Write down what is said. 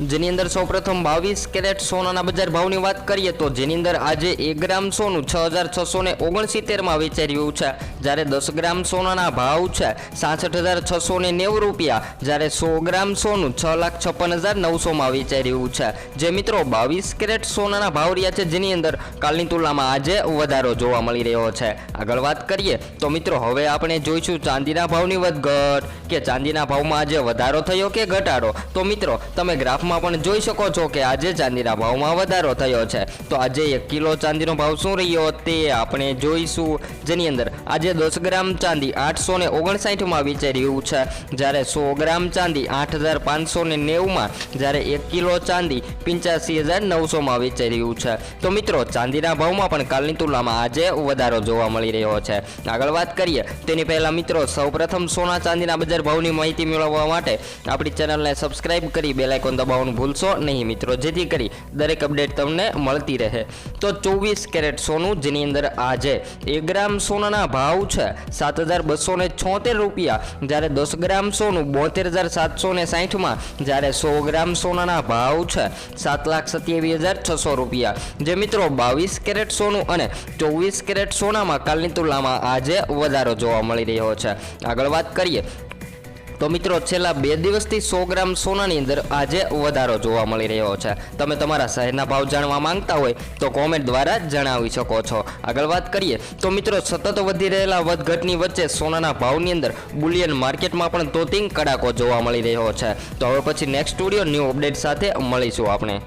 જેની અંદર સૌપ્રથમ બાવીસ કેરેટ સોનાના બજાર ભાવની વાત કરીએ તો જેની અંદર આજે એક ગ્રામ સોનું છ હજાર છસો ને ઓગણસિત્તેરમાં વેચાઈ રહ્યું છે. જ્યારે દસ ગ્રામ સોનાના ભાવ છે સાસઠ હજાર છસો ને નેવું રૂપિયા, જ્યારે સો ગ્રામ સોનું છ લાખ છપ્પન હજાર નવસોમાં વેચાઈ રહ્યું છે. જે મિત્રો બાવીસ કેરેટ સોનાના ભાવ રહ્યા છે જેની અંદર કાલની તુલનામાં આજે વધારો જોવા મળી રહ્યો છે. આગળ વાત કરીએ તો મિત્રો હવે આપણે જોઈશું ચાંદીના ભાવની વધઘટ કે ચાંદીના ભાવમાં આજે વધારો થયો કે ઘટાડો? તો મિત્રો, તમે ગ્રાફમાં પણ જોઈ શકો છો કે આજે ચાંદીના ભાવમાં વધારો થયો છે. તો આજે એક કિલો ચાંદીનો ભાવ શું રહ્યો તે આપણે જોઈશું. જેની અંદર આજે દસ ગ્રામ ચાંદી આઠસો ને ઓગણસાઠમાં વેચાઈ રહ્યું છે. જ્યારે સો ગ્રામ ચાંદી આઠ હજાર પાંચસો ને નેવુંમાં, જ્યારે એક કિલો ચાંદી પંચ્યાસી હજાર નવસોમાં રહ્યું છે. તો મિત્રો, ચાંદીના ભાવમાં પણ કાલની તુલનામાં આજે વધારો જોવા મળી રહ્યો છે. આગળ વાત કરીએ, તેની પહેલાં મિત્રો, સૌપ્રથમ સોના ચાંદીના બજાર ભાવની માહિતી મેળવવા માટે આપણી ચેનલને સબસ્ક્રાઇબ કરી બેલાઇકોન દબાવવાનું ભૂલશો નહીં મિત્રો. જેથી કરી દરેક અપડેટ તમને મળતી રહે. તો ચોવીસ કેરેટ સોનું, જેની અંદર આજે એક ગ્રામ સોનાના ભાવ છે સાત હજાર બસો ને છોતેર રૂપિયા. જ્યારે દસ ગ્રામ સોનું બોતેર હજાર સાતસો ને સાહીઠમાં, જ્યારે સો ગ્રામ સોનાના ભાવ છે સાત લાખ સત્યાવીસ હજાર છસો રૂપિયા. જે મિત્રો બાવીસ કેરેટ સોનું અને ચોવીસ કેરેટ સોનામાં કાલની તુલનામાં આજે વધારો જોવા મળી રહ્યો છે. આગળ વાત કરીએ તો મિત્રો, છેલ્લા બે દિવસથી સો ગ્રામ સોનાની અંદર આજે વધારો જોવા મળી રહ્યો છે. તમે તમારા શહેરના ભાવ જાણવા માંગતા હોય તો કોમેન્ટ દ્વારા જણાવી શકો છો. આગળ વાત કરીએ તો મિત્રો, સતત વધી રહેલા વધઘટની વચ્ચે સોનાના ભાવની અંદર બુલિયન માર્કેટમાં પણ તોતિંગ કડાકો જોવા મળી રહ્યો છે. તો હવે પછી નેક્સ્ટ સ્ટુડિયો ન્યૂ અપડેટ સાથે મળીશું આપણે.